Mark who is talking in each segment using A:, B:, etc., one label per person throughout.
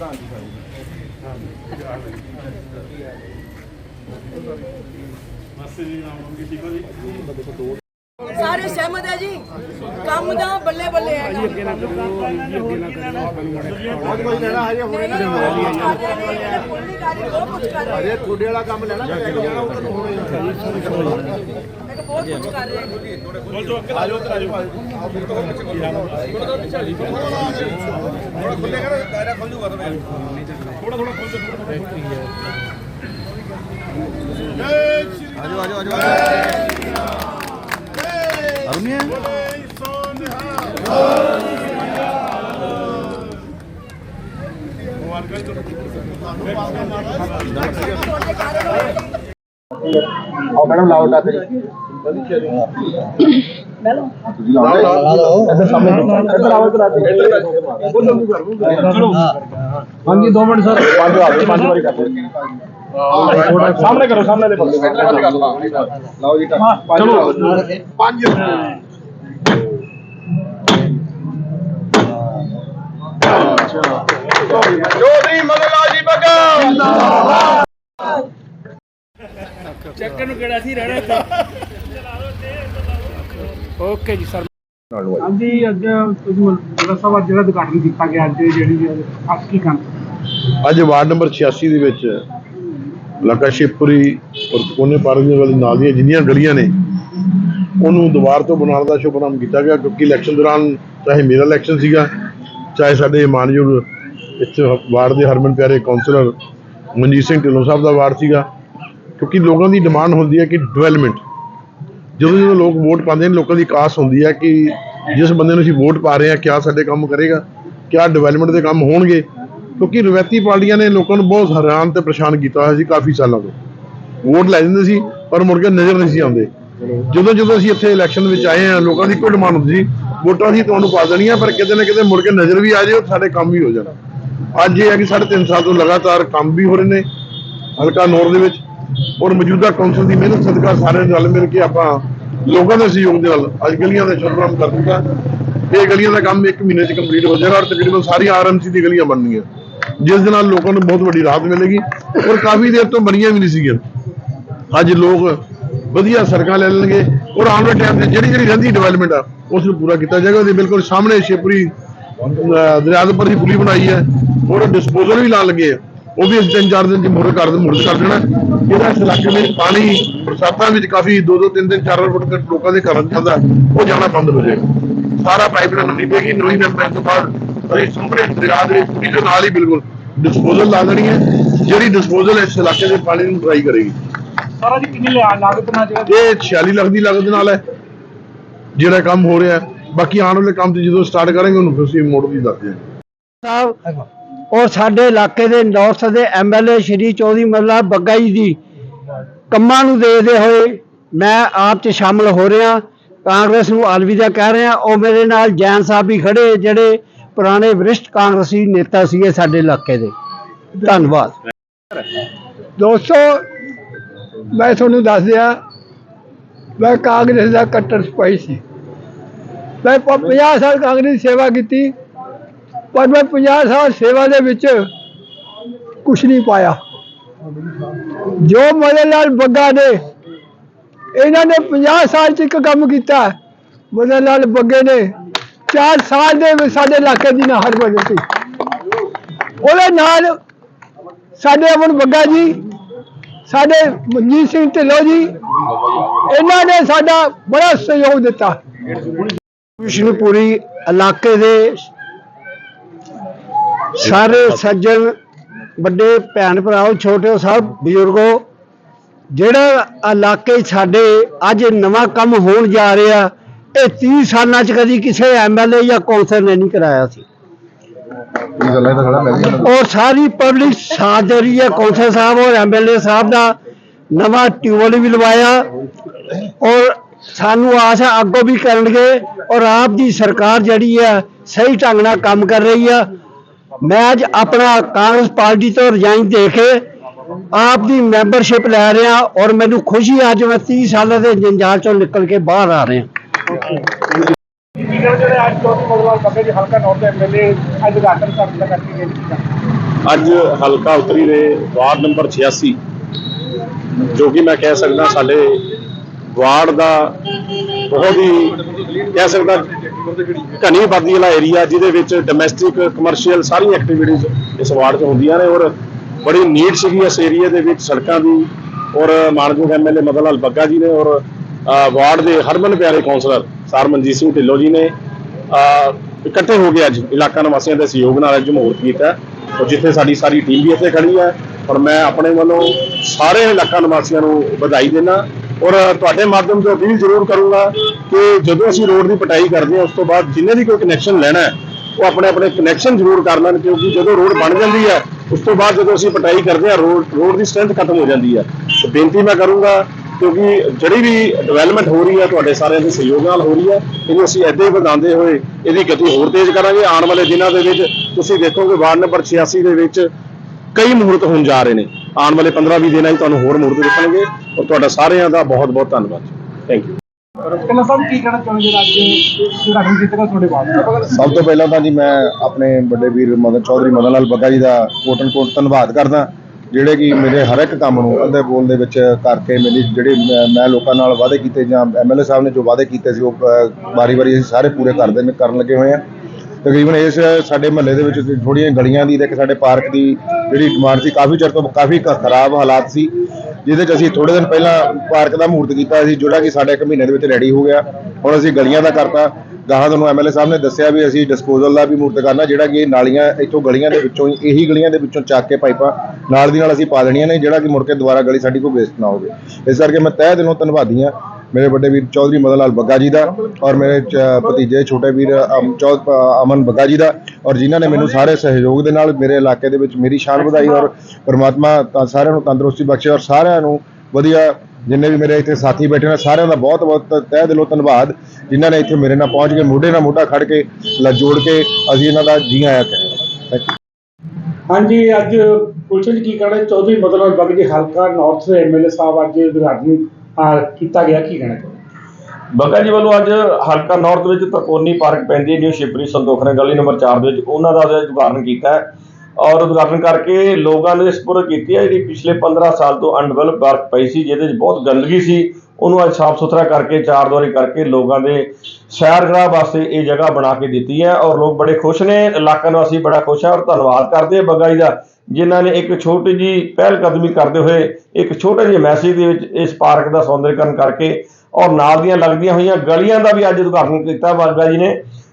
A: ਪ੍ਰਧਾਨ ਜੀ
B: ਸਾਰੇ ਸਹਿਮਤ ਹੈ ਜੀ। ਕੰਮ ਦਾ ਬੱਲੇ ਬੱਲੇ ਹੈ। ਜੀ ਅੱਗੇ ਨਾ
A: ਬਹੁਤ ਕੁਝ ਲੈਣਾ ਹਜੇ ਹੋਣੇ ਨਾ
B: ਬਹੁਤ ਕੁਝ ਕਰ ਰਹੇ
A: ਹਜੇ ਤੁਹਾਡੇ ਵਾਲਾ ਕੰਮ ਲੈਣਾ ਨੂੰ। ਜਾਣਾ ਉਹ ਤੁਹਾਨੂੰ ਹੋਣੇ
B: ਬਹੁਤ ਕੁਝ ਕਰ ਰਹੇ ਹੈ
A: ਆਜੋ ਉੱਧਰ ਆਜੋ ਆਓ ਬਿਲਕੁਲ ਥੋੜਾ ਖੁੱਲੇ ਕਰ ਦਾਇਰਾ ਖੁੱਲ ਜੂਗਾ ਤੁਹਾਨੂੰ ਥੋੜਾ ਥੋੜਾ ਖੁੱਲ ਜਾ ਆਜੋ ਆਜੋ ਆਜੋ ਅਰੁਣਿਆ ਆਓ ਮੈਡਮ ਲਾਓ ਟੱਕ ਹਾਂਜੀ 2 ਮਿੰਟ ਸਰ ਪੰਜ ਆ ਪੰਜ ਵਾਰੀ ਕਰ ਦਿਓ ਸਾਹਮਣੇ ਕਰੋ ਸਾਹਮਣੇ ਦੇ ਬੰਦੇ ਲਾਓ ਜੀ ਚਲੋ ਪੰਜ ਚੌਧਰੀ ਮਦਲਾ ਜੀ ਬੱਗਾ
C: ਚੱਕਰ ਨੂੰ ਕਿਹੜਾ ਸੀ ਰਹਿਣਾ ਓਕੇ ਜੀ ਸਰ।
D: ਹਾਂਜੀ ਅੱਜ ਜਿਹੜਾ ਸਭਾ ਜਿਹੜਾ ਉਦਘਾਟਨ ਕੀਤਾ ਗਿਆ ਅੱਜ ਜਿਹੜੀ ਅੱਜ ਕੀ ਕੰਮ?
E: ਅੱਜ ਵਾਰਡ ਨੰਬਰ 86 ਦੇ ਵਿੱਚ ਇਲਾਕਾ ਸ਼ਿਵਪੁਰੀ ਔਰ ਕੋਨੇ ਪਾਰਕ ਦੇ ਵਾਲੀ ਨਾਲ ਦੀਆਂ ਜਿੰਨੀਆਂ ਗਲੀਆਂ ਨੇ ਉਹਨੂੰ ਦੁਬਾਰ ਤੋਂ ਬਣਾਉਣ ਦਾ ਸ਼ੁਭਨਾਮ ਕੀਤਾ ਗਿਆ ਕਿਉਂਕਿ ਇਲੈਕਸ਼ਨ ਦੌਰਾਨ ਚਾਹੇ ਮੇਰਾ ਇਲੈਕਸ਼ਨ ਸੀਗਾ ਚਾਹੇ ਸਾਡੇ ਮਾਨਯੋਗ ਇੱਥੇ ਵਾਰਡ ਦੇ ਹਰਮਨ ਪਿਆਰੇ ਕਾਉਂਸਲਰ ਮਨਜੀਤ ਸਿੰਘ ਢਿੱਲੋਂ ਸਾਹਿਬ ਦਾ ਵਾਰਡ ਸੀਗਾ ਕਿਉਂਕਿ ਲੋਕਾਂ ਦੀ ਡਿਮਾਂਡ ਹੁੰਦੀ ਹੈ ਕਿ ਡਿਵੈਲਪਮੈਂਟ ਜਦੋਂ ਜਦੋਂ ਲੋਕ ਵੋਟ ਪਾਉਂਦੇ ਨੇ, ਲੋਕਾਂ ਦੀ ਇੱਕ ਆਸ ਹੁੰਦੀ ਹੈ ਕਿ ਜਿਸ ਬੰਦੇ ਨੂੰ ਅਸੀਂ ਵੋਟ ਪਾ ਰਹੇ ਹਾਂ, ਕਿਆ ਸਾਡੇ ਕੰਮ ਕਰੇਗਾ, ਕਿਆ ਡਿਵੈਲਪਮੈਂਟ ਦੇ ਕੰਮ ਹੋਣਗੇ। ਕਿਉਂਕਿ ਰਵਾਇਤੀ ਪਾਰਟੀਆਂ ਨੇ ਲੋਕਾਂ ਨੂੰ ਬਹੁਤ ਹੈਰਾਨ ਤੇ ਪਰੇਸ਼ਾਨ ਕੀਤਾ ਹੋਇਆ ਸੀ ਕਾਫੀ ਸਾਲਾਂ ਤੋਂ। ਵੋਟ ਲੈ ਜਾਂਦੇ ਸੀ, ਪਰ ਮੁੜ ਕੇ ਨਜ਼ਰ ਨਹੀਂ ਸੀ ਆਉਂਦੇ। ਜਦੋਂ ਜਦੋਂ ਅਸੀਂ ਇੱਥੇ ਇਲੈਕਸ਼ਨ ਵਿੱਚ ਆਏ ਹਾਂ, ਲੋਕਾਂ ਦੀ ਕੋਈ ਡਿਮਾਂਡ ਹੁੰਦੀ ਸੀ, ਵੋਟਾਂ ਅਸੀਂ ਤੁਹਾਨੂੰ ਪਾ ਦੇਣੀਆਂ, ਪਰ ਕਿਤੇ ਨਾ ਕਿਤੇ ਮੁੜ ਕੇ ਨਜ਼ਰ ਵੀ ਆ ਜਾਏ ਸਾਡੇ ਕੰਮ ਵੀ ਹੋ ਜਾਣ। ਅੱਜ ਇਹ ਹੈ ਕਿ ਸਾਢੇ ਤਿੰਨ ਸਾਲ ਤੋਂ ਲਗਾਤਾਰ ਕੰਮ ਵੀ ਹੋ ਰਹੇ ਨੇ, ਹਲਕਾ ਨੌਰ ਦੇ ਵਿੱਚ, ਔਰ ਮੌਜੂਦਾ ਕੌਂਸਲ ਦੀ ਮਿਹਨਤ, ਸਦਕਾ ਸਾਰੇ ਰਲ ਮਿਲ ਕੇ ਆਪਾਂ ਲੋਕਾਂ ਦੇ ਸਹਿਯੋਗ ਦੇ ਨਾਲ ਅੱਜ ਗਲੀਆਂ ਦਾ ਸ਼ੁਭਰਾਮ ਕਰ ਦਿੱਤਾ। ਇਹ ਗਲੀਆਂ ਦਾ ਕੰਮ 1 ਮਹੀਨੇ 'ਚ ਕੰਪਲੀਟ ਹੋ ਜਾਏਗਾ। ਔਰ ਤਕਰੀਬਨ ਸਾਰੀਆਂ ਆਰਐਮਸੀ ਦੀ ਗਲੀਆਂ ਬਣਨਗੀਆਂ ਜਿਸ ਦੇ ਨਾਲ ਲੋਕਾਂ ਨੂੰ ਬਹੁਤ ਵੱਡੀ ਰਾਹਤ ਮਿਲੇਗੀ ਔਰ ਕਾਫੀ ਦੇਰ ਤੋਂ ਬਣੀਆਂ ਵੀ ਨਹੀਂ ਸੀਗੀਆਂ। ਅੱਜ ਲੋਕ ਵਧੀਆ ਸੜਕਾਂ ਲੈ ਲੈਣਗੇ ਔਰ ਆਉਣ ਵਾਲੇ ਟਾਈਮ ਤੇ ਜਿਹੜੀ ਜਿਹੜੀ ਰਹਿੰਦੀ ਡਿਵੈਲਪਮੈਂਟ ਆ ਉਸ ਨੂੰ ਪੂਰਾ ਕੀਤਾ ਜਾਏਗਾ। ਉਹਦੇ ਬਿਲਕੁਲ ਸਾਹਮਣੇ ਸ਼ੇਪਰੀ ਦਰਿਆ ਦੇ ਉੱਪਰ ਹੀ ਪੁਲੀ ਬਣਾਈ ਹੈ ਔਰ ਡਿਸਪੋਜ਼ਲ ਵੀ ਲਾ ਲੱਗੇ ਆ। ਉਹ ਵੀ ਇਸ ਤਿੰਨ ਚਾਰ ਦਿਨ ਚ ਮੁੜ ਕਰ ਮੁੜ ਕਰ ਦੇਣਾ। ਇਹਦਾ ਇਸ ਇਲਾਕੇ ਵਿੱਚ ਪਾਣੀ ਬਰਸਾਤਾਂ ਵਿੱਚ ਕਾਫੀ ਦੋ ਦੋ ਤਿੰਨ ਤਿੰਨ ਚਾਰ ਚਾਰ ਫੁੱਟ ਤੱਕ ਲੋਕਾਂ ਦੇ ਘਰਾਂ ਜਾਂਦਾ ਉਹ ਜਾਣਾ ਬੰਦ ਹੋ ਜਾਏਗਾ। ਸਾਰਾ ਪਾਈਪਲਾਈਨ ਨਵੀਂ ਪਏਗੀ ਨਵੀਂ ਪਾਈਪਲਾਈਨ ਤੋਂ ਬਾਅਦ ਅਸੀਂ ਸਾਹਮਣੇ ਦਰਿਆ ਦੇ ਵਿੱਚ ਨਾਲ ਹੀ ਬਿਲਕੁਲ ਡਿਸਪੋਜ਼ਲ ਲਾ ਦੇਣੀ ਹੈ ਜਿਹੜੀ ਡਿਸਪੋਜ਼ਲ ਇਸ ਇਲਾਕੇ ਦੇ ਪਾਣੀ ਨੂੰ ਡਰਾਈ ਕਰੇਗੀ।
D: ਸਾਰਾ ਜੀ ਕਿੰਨੀ ਲਾਗਤ ਨਾਲ ਜਿਹੜਾ
E: ਇਹ 46 ਲੱਖ ਦੀ ਲਾਗਤ ਨਾਲ ਹੈ ਜਿਹੜਾ ਕੰਮ ਹੋ ਰਿਹਾ ਹੈ। ਬਾਕੀ ਆਉਣ ਵਾਲੇ ਕੰਮ ਤੇ ਜਦੋਂ ਸਟਾਰਟ ਕਰਾਂਗੇ ਉਹਨੂੰ ਫਿਰ ਅਸੀਂ ਮੋੜ ਵੀ ਦੱਸ ਦਿਆਂਗੇ।
F: ਸਾਹਿਬ ਔਰ ਸਾਡੇ ਇਲਾਕੇ ਦੇ ਨੌਰਥ ਦੇ ਐਮਐਲਏ ਸ਼੍ਰੀ ਚੌਧਰੀ ਮੱਲਾ ਬੱਗਾ ਜੀ ਦੀ ਕੰਮਾਂ ਨੂੰ ਦੇਖਦੇ ਹੋਏ ਮੈਂ ਆਪ ਚ ਸ਼ਾਮਲ ਹੋ ਰਿਹਾ, ਕਾਂਗਰਸ ਨੂੰ ਅਲਵਿਦਾ ਕਹਿ ਰਿਹਾ, ਉਹ ਮੇਰੇ ਨਾਲ ਜੈਨ ਸਾਹਿਬ ਵੀ ਖੜੇ, ਜਿਹੜੇ ਪੁਰਾਣੇ ਵਰਿਸ਼ਟ ਕਾਂਗਰਸੀ ਨੇਤਾ ਸੀਗੇ ਸਾਡੇ ਇਲਾਕੇ ਦੇ। ਧੰਨਵਾਦ।
D: ਦੋਸਤੋ, ਮੈਂ ਤੁਹਾਨੂੰ ਦੱਸ ਦਿਆਂ, ਮੈਂ ਕਾਂਗਰਸ ਦਾ ਕੱਟੜ ਸਿਪਾਹੀ ਸੀ। ਮੈਂ ਪ- 50 ਸਾਲ ਕਾਂਗਰਸ ਦੀ ਸੇਵਾ ਕੀਤੀ ਪਰ ਮੈਂ 50 ਸਾਲ ਸੇਵਾ ਦੇ ਵਿੱਚ ਕੁਝ ਨਹੀਂ ਪਾਇਆ। ਜੋ ਮਦਨ ਲਾਲ ਬੱਗਾ ਨੇ, ਇਹਨਾਂ ਨੇ 50 ਸਾਲ ਚ ਇੱਕ ਕੰਮ ਕੀਤਾ। ਮਦਨ ਲਾਲ ਬੱਗੇ ਨੇ 4 ਸਾਲ ਦੇ ਵਿੱਚ ਸਾਡੇ ਇਲਾਕੇ ਦੀ ਨਹਿਰ ਬਦਲਤੀ ਉਹਦੇ ਨਾਲ ਸਾਡੇ ਅਮਨ ਬੱਗਾ ਜੀ, ਸਾਡੇ ਮਨਜੀਤ ਸਿੰਘ ਢਿੱਲੋਂ ਜੀ, ਇਹਨਾਂ ਨੇ ਸਾਡਾ ਬੜਾ ਸਹਿਯੋਗ ਦਿੱਤਾ।
F: ਵਿਸ਼ਨੂਪੁਰੀ ਇਲਾਕੇ ਦੇ ਸਾਰੇ ਸੱਜਣ ਵੱਡੇ ਭੈਣ ਭਰਾਓ ਛੋਟੇ ਸਭ ਬਜ਼ੁਰਗੋ ਜਿਹੜਾ ਇਲਾਕੇ ਸਾਡੇ ਅੱਜ ਨਵਾਂ ਕੰਮ ਹੋਣ ਜਾ ਰਿਹਾ ਇਹ 30 ਸਾਲਾਂ 'ਚ ਕਦੀ ਕਿਸੇ ਐਮਐਲਏ ਜਾਂ ਕੌਂਸਲਰ ਨੇ ਨਹੀਂ ਕਰਾਇਆ ਸੀ। ਔਰ ਸਾਰੀ ਪਬਲਿਕ ਸਾਥ ਦੇ ਰਹੀ ਹੈ ਕੌਂਸਲ ਸਾਹਿਬ ਔਰ ਐਮਐਲਏ ਸਾਹਿਬ ਦਾ ਨਵਾਂ ਟਿਊਬਲ ਵੀ ਲਵਾਇਆ। ਔਰ ਸਾਨੂੰ ਆਸ ਹੈ ਅੱਗੋਂ ਵੀ ਕਰਨਗੇ। ਔਰ ਆਪ ਦੀ ਸਰਕਾਰ ਜਿਹੜੀ ਹੈ ਸਹੀ ਢੰਗ ਨਾਲ ਕੰਮ ਕਰ ਰਹੀ ਹੈ ਮੈਂ ਅੱਜ ਆਪਣਾ ਕਾਂਗਰਸ ਪਾਰਟੀ ਤੋਂ ਰਿਜ਼ਾਈਨ ਦੇ ਕੇ ਆਪ ਦੀ ਮੈਂਬਰਸ਼ਿਪ ਲੈ ਰਿਹਾ ਔਰ ਮੈਨੂੰ ਖੁਸ਼ੀ ਅੱਜ ਮੈਂ 30 ਸਾਲਾਂ ਦੇ ਜੰਜਾਲ ਚੋਂ ਨਿਕਲ ਕੇ ਬਾਹਰ ਆ ਰਿਹਾ।
D: ਅੱਜ ਹਲਕਾ ਨੌਰ ਦੇ ਅੱਜ
A: ਹਲਕਾ ਉਤਰੀ ਦੇ ਵਾਰਡ ਨੰਬਰ 86 ਜੋ ਕਿ ਮੈਂ ਕਹਿ ਸਕਦਾ ਸਾਡੇ ਵਾਰਡ ਦਾ ਬਹੁਤ ਹੀ ਕਹਿ ਸਕਦਾ ਘਣੀ ਆਬਾਦੀ ਵਾਲਾ ਏਰੀਆ ਜਿਹਦੇ ਵਿੱਚ ਡੋਮੈਸਟਿਕ ਕਮਰਸ਼ੀਅਲ ਸਾਰੀਆਂ ਐਕਟੀਵਿਟੀਜ਼ ਇਸ ਵਾਰਡ 'ਚ ਹੁੰਦੀਆਂ ਨੇ ਔਰ ਬੜੀ ਨੀਡ ਸੀਗੀ ਇਸ ਏਰੀਆ ਦੇ ਵਿੱਚ ਸੜਕਾਂ ਦੀ ਔਰ ਮਾਨਯੋਗ ਐਮਐਲਏ ਮਦਨ ਲਾਲ ਬੱਗਾ ਜੀ ਨੇ ਔਰ ਵਾਰਡ ਦੇ ਹਰਮਨ ਪਿਆਰੇ ਕਾਉਂਸਲਰ ਸਰ ਮਨਜੀਤ ਸਿੰਘ ਢਿੱਲੋਂ ਜੀ ਨੇ ਇਕੱਠੇ ਹੋ ਕੇ ਅੱਜ ਇਲਾਕਾ ਨਿਵਾਸੀਆਂ ਦੇ ਸਹਿਯੋਗ ਨਾਲ ਅੱਜ ਮੁਹੂਰਤ ਕੀਤਾ ਔਰ ਜਿੱਥੇ ਸਾਡੀ ਸਾਰੀ ਟੀਮ ਵੀ ਇੱਥੇ ਖੜੀ ਹੈ ਔਰ ਮੈਂ ਆਪਣੇ ਵੱਲੋਂ ਸਾਰੇ ਇਲਾਕਾ ਨਿਵਾਸੀਆਂ ਨੂੰ ਵਧਾਈ ਦਿੰਦਾ ਔਰ ਤੁਹਾਡੇ ਮਾਧਿਅਮ ਤੋਂ ਅਪੀਲ ਜ਼ਰੂਰ ਕਰੂੰਗਾ ਕਿ ਜਦੋਂ ਅਸੀਂ ਰੋਡ ਦੀ ਪਟਾਈ ਕਰਦੇ ਹਾਂ, ਉਸ ਤੋਂ ਬਾਅਦ ਜਿੰਨੇ ਵੀ ਕੋਈ ਕਨੈਕਸ਼ਨ ਲੈਣਾ ਹੈ, ਉਹ ਆਪਣੇ ਆਪਣੇ ਕਨੈਕਸ਼ਨ ਜ਼ਰੂਰ ਕਰ ਲੈਣ, ਕਿਉਂਕਿ ਜਦੋਂ ਰੋਡ ਬਣ ਜਾਂਦੀ ਹੈ, ਉਸ ਤੋਂ ਬਾਅਦ ਜਦੋਂ ਅਸੀਂ ਪਟਾਈ ਕਰਦੇ ਹਾਂ, ਰੋਡ ਰੋਡ ਦੀ ਸਟਰੈਂਥ ਖਤਮ ਹੋ ਜਾਂਦੀ ਹੈ। ਬੇਨਤੀ ਮੈਂ ਕਰੂੰਗਾ, ਕਿਉਂਕਿ ਜਿਹੜੀ ਵੀ ਡਿਵੈਲਪਮੈਂਟ ਹੋ ਰਹੀ ਹੈ, ਤੁਹਾਡੇ ਸਾਰਿਆਂ ਦੇ ਸਹਿਯੋਗ ਨਾਲ ਹੋ ਰਹੀ ਹੈ, ਇਹਨੂੰ ਅਸੀਂ ਇੱਦਾਂ ਹੀ ਵਧਾਉਂਦੇ ਹੋਏ ਇਹਦੀ ਗਤੀ ਹੋਰ ਤੇਜ਼ ਕਰਾਂਗੇ। ਆਉਣ ਵਾਲੇ ਦਿਨਾਂ ਦੇ ਵਿੱਚ ਤੁਸੀਂ ਦੇਖੋਗੇ ਵਾਰਡ ਨੰਬਰ 86 ਦੇ ਵਿੱਚ ਕਈ ਮੁਹੂਰਤ ਹੋਣ ਜਾ ਰਹੇ ਨੇ। ਆਉਣ ਵਾਲੇ 15-20 ਦਿਨਾਂ 'ਚ ਤੁਹਾਨੂੰ ਹੋਰ ਮੁਹੂਰਤ ਦਿਖਣਗੇ। ਔਰ ਤੁਹਾਡਾ ਸਾਰਿਆਂ ਦਾ ਬਹੁਤ-ਬਹੁਤ ਧੰਨਵਾਦ। ਥੈਂਕ ਯੂ
C: ਕਿੰਨਾ ਸਾਹਿਬ ਕੀ ਕਹਿਣਾ ਚਾਹੁੰਦੇ ਅੱਜ ਉਦਘਾਟਨ ਕੀਤਾ ਗਿਆ ਤੁਹਾਡੇ ਬਾਅਦ
G: ਸਭ ਤੋਂ ਪਹਿਲਾਂ ਤਾਂ ਜੀ ਮੈਂ ਆਪਣੇ ਵੱਡੇ ਵੀਰ ਮਦਨ ਚੌਧਰੀ ਮਦਨ ਲਾਲ ਬੱਗਾ ਜੀ ਦਾ ਕੋਟਨ ਕੋਟ ਧੰਨਵਾਦ ਕਰਦਾ ਜਿਹੜੇ ਕਿ ਮੇਰੇ ਹਰ ਇੱਕ ਕੰਮ ਨੂੰ ਅੱਧੇ ਬੋਲ ਦੇ ਵਿੱਚ ਕਰਕੇ ਮੇਰੀ ਜਿਹੜੇ ਮੈਂ- ਮੈਂ ਲੋਕਾਂ ਨਾਲ ਵਾਅਦੇ ਕੀਤੇ ਜਾਂ ਐਮਐਲਏ ਸਾਹਿਬ ਨੇ ਜੋ ਵਾਅਦੇ ਕੀਤੇ ਸੀ ਉਹ ਵਾਰੀ-ਵਾਰੀ ਅਸੀਂ ਸਾਰੇ ਪੂਰੇ ਕਰਦੇ ਨੇ ਕਰਨ ਲੱਗੇ ਹੋਏ ਆ ਤਕਰੀਬਨ ਇਸ ਸਾਡੇ ਮਹੱਲੇ ਦੇ ਵਿੱਚ ਥੋੜੀਆਂ ਗਲੀਆਂ ਦੀ ਤੇ ਇੱਕ ਸਾਡੇ ਪਾਰਕ ਦੀ ਜਿਹੜੀ ਡਿਮਾਂਡ ਸੀ ਕਾਫੀ ਚਿਰ ਤੋਂ ਕਾਫੀ ਖਰਾਬ ਹਾਲਾਤ ਸੀ, ਜਿਹਦੇ 'ਚ ਅਸੀਂ ਥੋੜੇ ਦਿਨ ਪਹਿਲਾਂ ਪਾਰਕ ਦਾ ਮਹੂਰਤ ਕੀਤਾ ਸੀ, ਜਿਹੜਾ ਕਿ ਸਾਡੇ ਇੱਕ ਮਹੀਨੇ ਦੇ ਵਿੱਚ ਰੈਡੀ ਹੋ ਗਿਆ। ਹੁਣ ਅਸੀਂ ਗਲੀਆਂ ਦਾ ਕਰਤਾ। ਗਾਹਾਂ ਤੁਹਾਨੂੰ ਐਮਐਲਏ ਸਾਹਿਬ ਨੇ ਦੱਸਿਆ ਵੀ ਅਸੀਂ ਡਿਸਪੋਜ਼ਲ ਦਾ ਵੀ ਮਹੂਰਤ ਕਰਨਾ, ਜਿਹੜਾ ਕਿ ਇਹ ਨਾਲੀਆਂ ਇੱਥੋਂ ਗਲੀਆਂ ਦੇ ਵਿੱਚੋਂ ਹੀ, ਇਹੀ ਗਲੀਆਂ ਦੇ ਵਿੱਚੋਂ ਚੱਕ ਕੇ ਪਾਈਪਾਂ ਨਾਲ ਦੀ ਨਾਲ ਅਸੀਂ ਪਾ ਦੇਣੀਆਂ ਨੇ, ਜਿਹੜਾ ਕਿ ਮੁੜ ਕੇ ਦੁਬਾਰਾ ਗਲੀ ਸਾਡੀ ਕੋਈ ਵੇਸਟ ਨਾ ਹੋਵੇ। ਇਸ ਕਰਕੇ ਮੈਂ ਤਹਿ ਦਿਲੋਂ ਧੰਨਵਾਦੀ ਹਾਂ ਮੇਰੇ ਵੱਡੇ ਵੀਰ ਚੌਧਰੀ ਮਦਨ ਲਾਲ ਬੱਗਾ ਜੀ ਦਾ ਔਰ ਮੇਰੇ ਚ- ਭਤੀਜੇ ਛੋਟੇ ਵੀਰ ਅਮ- ਚੌ- ਅਮਨ ਬੱਗਾ ਜੀ ਦਾ ਔਰ ਜਿਨ੍ਹਾਂ ਨੇ ਮੈਨੂੰ ਸਾਰੇ ਸਹਿਯੋਗ ਦੇ ਨਾਲ ਮੇਰੇ ਇਲਾਕੇ ਦੇ ਵਿੱਚ ਮੇਰੀ ਸ਼ਾਨ ਵਧਾਈ ਔਰ ਪਰਮਾਤਮਾ ਤਾਂ ਸਾਰਿਆਂ ਨੂੰ ਤੰਦਰੁਸਤੀ ਬਖਸ਼ੇ ਔਰ ਸਾਰਿਆਂ ਨੂੰ ਵਧੀਆ ਜਿੰਨੇ ਵੀ ਮੇਰੇ ਇੱਥੇ ਸਾਥੀ ਬੈਠੇ ਨੇ ਸਾਰਿਆਂ ਦਾ ਬਹੁਤ ਬਹੁਤ ਤਹਿ ਦਿਲੋਂ ਧੰਨਵਾਦ ਜਿਨ੍ਹਾਂ ਨੇ ਇੱਥੇ ਮੇਰੇ ਨਾਲ ਪਹੁੰਚ ਕੇ ਮੋਢੇ ਨਾਲ ਮੋਢਾ ਖੜ ਕੇ ਲ ਜੋੜ ਕੇ ਅਸੀਂ ਇਹਨਾਂ ਦਾ ਜੀ ਆਇਆਂ ਕਹਿੰਦੇ
C: ਹਾਂਜੀ ਅੱਜ ਪੁਲਿਸ ਜੀ ਕੀ ਕਹਿਣਾ ਚੌਧਰੀ ਮਦਨ ਬੱਗ ਜੀ ਹਲਕਾ ਨਾਰਥ ਦੇ ਐਮਐਲਏ ਸਾਹਿਬ ਅੱਜ ਉਦਘਾਟਨ ਆ, ਕੀਤਾ ਗਿਆ ਕੀ ਕਹਿਣਾ ਚਾਹੁੰਦੇ
H: ਬੱਗਾ ਜੀ ਵੱਲੋਂ ਅੱਜ ਹਲਕਾ ਨਾਰਥ ਵਿੱਚ ਤਰਕੋਨੀ ਪਾਰਕ ਪੈਂਦੀ ਹੈ ਜੋ ਸ਼ਿਪਰੀ ਸੰਦੋਖਰੇ ਗਲੀ ਨੰਬਰ 4 ਦੇ ਵਿੱਚ ਉਹਨਾਂ ਦਾ ਅੱਜ ਉਦਘਾਟਨ ਕੀਤਾ ਹੈ। ਔਰ ਉਦਘਾਟਨ ਕਰਕੇ ਲੋਕਾਂ ਨੇ ਸਪੁਰ ਕੀਤੀ ਹੈ। ਜਿਹੜੀ ਪਿਛਲੇ 15 ਸਾਲ ਤੋਂ ਅਨਡਿਵੈਲਪ ਪਾਰਕ ਪਈ ਸੀ, ਜਿਹਦੇ ਵਿੱਚ ਬਹੁਤ ਗੰਦਗੀ ਸੀ, ਉਹਨੂੰ ਅੱਜ ਸਾਫ਼ ਸੁਥਰਾ ਕਰਕੇ, ਚਾਰ ਦੁਆਰੀ ਕਰਕੇ ਲੋਕਾਂ ਦੇ ਸੈਰ ਗਰਾਹ ਵਾਸਤੇ ਇਹ ਜਗ੍ਹਾ ਬਣਾ ਕੇ ਦਿੱਤੀ ਹੈ ਔਰ ਲੋਕ ਬੜੇ ਖੁਸ਼ ਨੇ। ਇਲਾਕਾ ਨਿਵਾਸੀ ਬੜਾ ਖੁਸ਼ ਹੈ ਔਰ ਧੰਨਵਾਦ ਕਰਦੇ ਆ ਬੱਗਾ ਜੀ ਦਾ, ਜਿਨ੍ਹਾਂ ਨੇ ਇੱਕ ਛੋਟੀ ਜੀ ਪਹਿਲ ਕਦਮੀ ਕਰਦੇ ਹੋਏ, ਇੱਕ ਛੋਟੇ ਜਿਹੇ ਮੈਸੇਜ ਦੇ ਵਿੱਚ ਇਸ ਪਾਰਕ ਦਾ ਸੌਂਦਰਯਕਰਨ ਕਰਕੇ ਔਰ ਨਾਲ ਦੀਆਂ ਲੱਗਦੀਆਂ ਹੋਈਆਂ ਗਲੀਆਂ ਦਾ ਵੀ ਅੱਜ ਉਦਘਾਟਨ ਕੀਤਾ। ਬਾਗਾ ਜੀ ਨੇ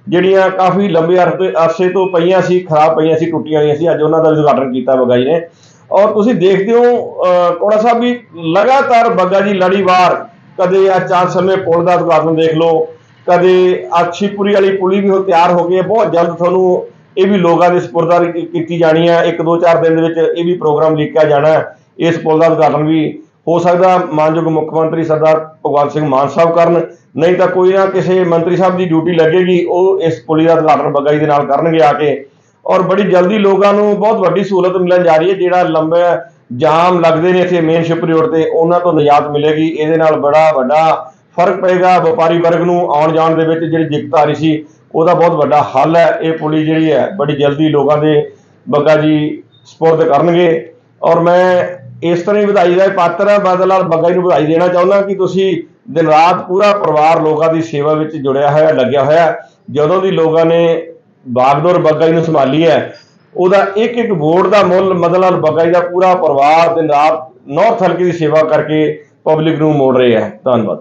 H: ਜਿਹੜੀਆਂ ਕਾਫੀ ਲੰਬੇ ਅਰਸੇ ਅਰਸੇ ਤੋਂ ਪਈਆਂ ਸੀ ਖਰਾਬ ਪਈਆਂ ਸੀ ਟੁੱਟੀਆਂ ਹੋਈਆਂ ਸੀ ਅੱਜ ਉਹਨਾਂ ਦਾ ਉਦਘਾਟਨ ਕੀਤਾ ਬੱਗਾ ਜੀ ਨੇ। ਔਰ ਤੁਸੀਂ ਦੇਖਦੇ ਹੋ ਅਹ, ਕੋੜਾ ਸਾਹਿਬ ਵੀ ਲਗਾਤਾਰ ਬੱਗਾ ਜੀ ਲੜੀਵਾਰ ਕਦੇ ਆ ਸਮੇਂ ਪੁਲ ਦਾ ਉਦਘਾਟਨ ਦੇਖ ਲਓ ਕਦੇ ਅਕਸ਼ੀਪੁਰੀ ਵਾਲੀ ਪੁਲੀ ਵੀ ਹੁਣ ਤਿਆਰ ਹੋ ਗਈ ਹੈ ਬਹੁਤ ਜਲਦ ਤੁਹਾਨੂੰ ਇਹ ਵੀ ਲੋਕਾਂ ਦੇ ਸਪੁਰਦਾਰੀ ਕੀ- ਕੀਤੀ ਜਾਣੀ ਹੈ ਇੱਕ ਦੋ ਚਾਰ ਦਿਨ ਦੇ ਵਿੱਚ ਇਹ ਵੀ ਪ੍ਰੋਗਰਾਮ ਲਿਖਿਆ ਜਾਣਾ ਇਸ ਪੁਲ ਦਾ ਉਦਘਾਟਨ ਵੀ ਹੋ ਸਕਦਾ। ਮਾਨਯੋਗ ਮੁੱਖ ਮੰਤਰੀ ਸਰਦਾਰ ਭਗਵੰਤ ਸਿੰਘ ਮਾਨ ਸਾਹਿਬ ਕਰਨ ਨਹੀਂ ਤਾਂ ਕੋਈ ਨਾ ਕਿਸੇ ਮੰਤਰੀ ਸਾਹਿਬ ਦੀ ਡਿਊਟੀ ਲੱਗੇਗੀ, ਉਹ ਇਸ ਪੁਲੀ ਦਾ ਉਦਘਾਟਨ ਬੱਗਾ ਜੀ ਦੇ ਨਾਲ ਕਰਨਗੇ ਆ ਕੇ। ਔਰ ਬੜੀ ਜਲਦੀ ਲੋਕਾਂ ਨੂੰ ਬਹੁਤ ਵੱਡੀ ਸਹੂਲਤ ਮਿਲਣ ਜਾ ਰਹੀ ਹੈ, ਜਿਹੜਾ ਲੰਬੇ ਜਾਮ ਲੱਗਦੇ ਨੇ ਇੱਥੇ ਮੇਨ ਸ਼ਿਪ ਰੋਡ ਤੇ, ਉਹਨਾਂ ਤੋਂ ਨਿਜਾਤ ਮਿਲੇਗੀ। ਇਹਦੇ ਨਾਲ ਬੜਾ ਵੱਡਾ ਫ਼ਰਕ ਪਏਗਾ ਵਪਾਰੀ ਵਰਗ ਨੂੰ ਆਉਣ ਜਾਣ ਦੇ ਵਿੱਚ, ਜਿਹੜੀ ਦਿੱਕਤ ਆ ਰਹੀ ਸੀ, ਉਹਦਾ ਬਹੁਤ ਵੱਡਾ ਹੱਲ ਹੈ। ਇਹ ਪੁਲੀ ਜਿਹੜੀ ਹੈ, ਬੜੀ ਜਲਦੀ ਲੋਕਾਂ ਦੇ ਬੱਗਾ ਜੀ ਸਪੁਰਦ ਕਰਨਗੇ। ਔਰ ਮੈਂ ਇਸ ਤਰ੍ਹਾਂ ਹੀ ਵਧਾਈ ਦਾ ਪਾਤਰ ਹਾਂ ਬਦਲ ਨਾਲ ਬੱਗਾ ਜੀ ਨੂੰ ਵਧਾਈ ਦੇਣਾ ਚਾਹੁੰਦਾ ਕਿ ਤੁਸੀਂ ਦਿਨ ਰਾਤ ਪੂਰਾ ਪਰਿਵਾਰ ਲੋਕਾਂ ਦੀ ਸੇਵਾ ਵਿੱਚ ਜੁੜਿਆ ਹੋਇਆ, ਲੱਗਿਆ ਹੋਇਆ। ਜਦੋਂ ਦੀ ਲੋਕਾਂ ਨੇ ਬਾਗਡੋਰ ਬੱਗਾ ਜੀ ਨੂੰ ਸੰਭਾਲੀ ਹੈ, ਉਹਦਾ ਇੱਕ ਇੱਕ ਵੋਟ ਦਾ ਮੁੱਲ ਮਦਨ ਲਾਲ ਬੱਗਾ ਜੀ ਦਾ ਪੂਰਾ ਪਰਿਵਾਰ ਦਿਨ ਰਾਤ ਨੌਰਥ ਹਲਕੇ ਦੀ ਸੇਵਾ ਕਰਕੇ ਪਬਲਿਕ ਨੂੰ ਮੋੜ ਰਿਹਾ ਹੈ। ਧੰਨਵਾਦ।